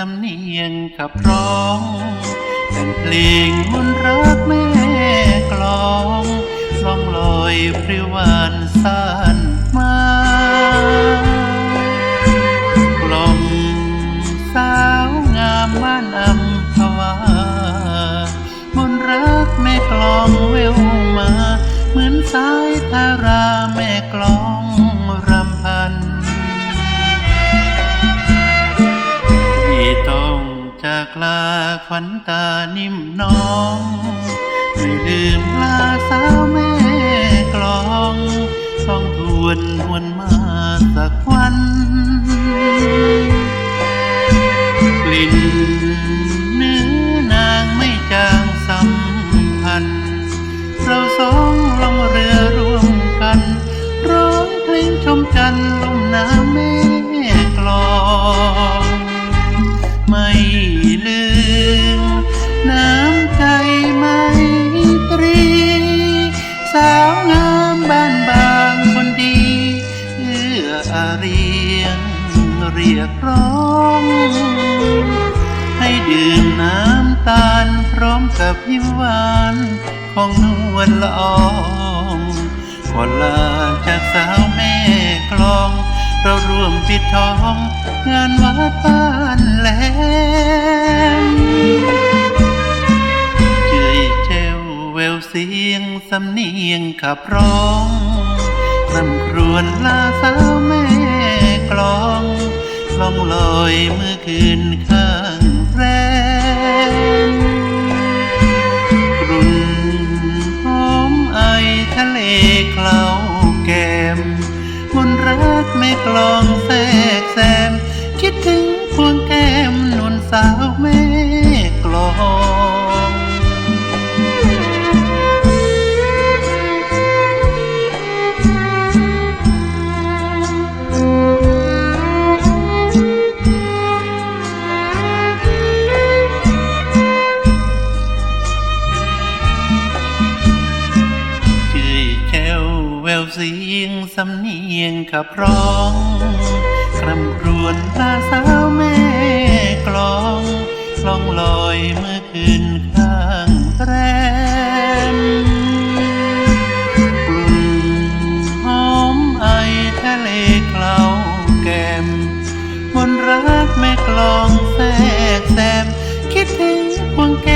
ทำนียงขับร้องแต่งเพลงมนรักแม่กลองล่องลอยพริวานสานมากล่อมสาวงามบ้านอัมพวามนรักแม่กลองเววมา เหมือนสายทาราแม่กลอง จากลาขวัญตานิ่มน้องไม่ลืมลาสาวแม่กลองต้องทวนวนมาสักวันกลิ่นเนื้อนางไม่จางสัมพันธ์เราสองาวงามบ้านบางคนดีเอื้ออารียงเรียกร้อง ให้ดื่มน้ำตาลพร้อมกับยิ้มหวานของนวลละอองก่อนลาจากสาวแม่กลอง เราร่วมปิดทองงานวัดบ้าำเนียงขับร้องนำครวนลาสาวแม่กลองล่องลอยเมื่อคืนข้างแรมกรุ่นหอมไอทะเลเคล้าแก้มมนรักไม่กลองแทรกแซม คิดถึงพวงแก้มนุ่นสาวแม่ วเสียงสำเนียงขับร้องคร่ำครวญตาสาวแม่กลองล่องลอยเมื่อคืนข้างแรมนหอมไอทะเลเกลาแก้มมนรักแม่กลองแทรกแซบคิดถึงควงแก้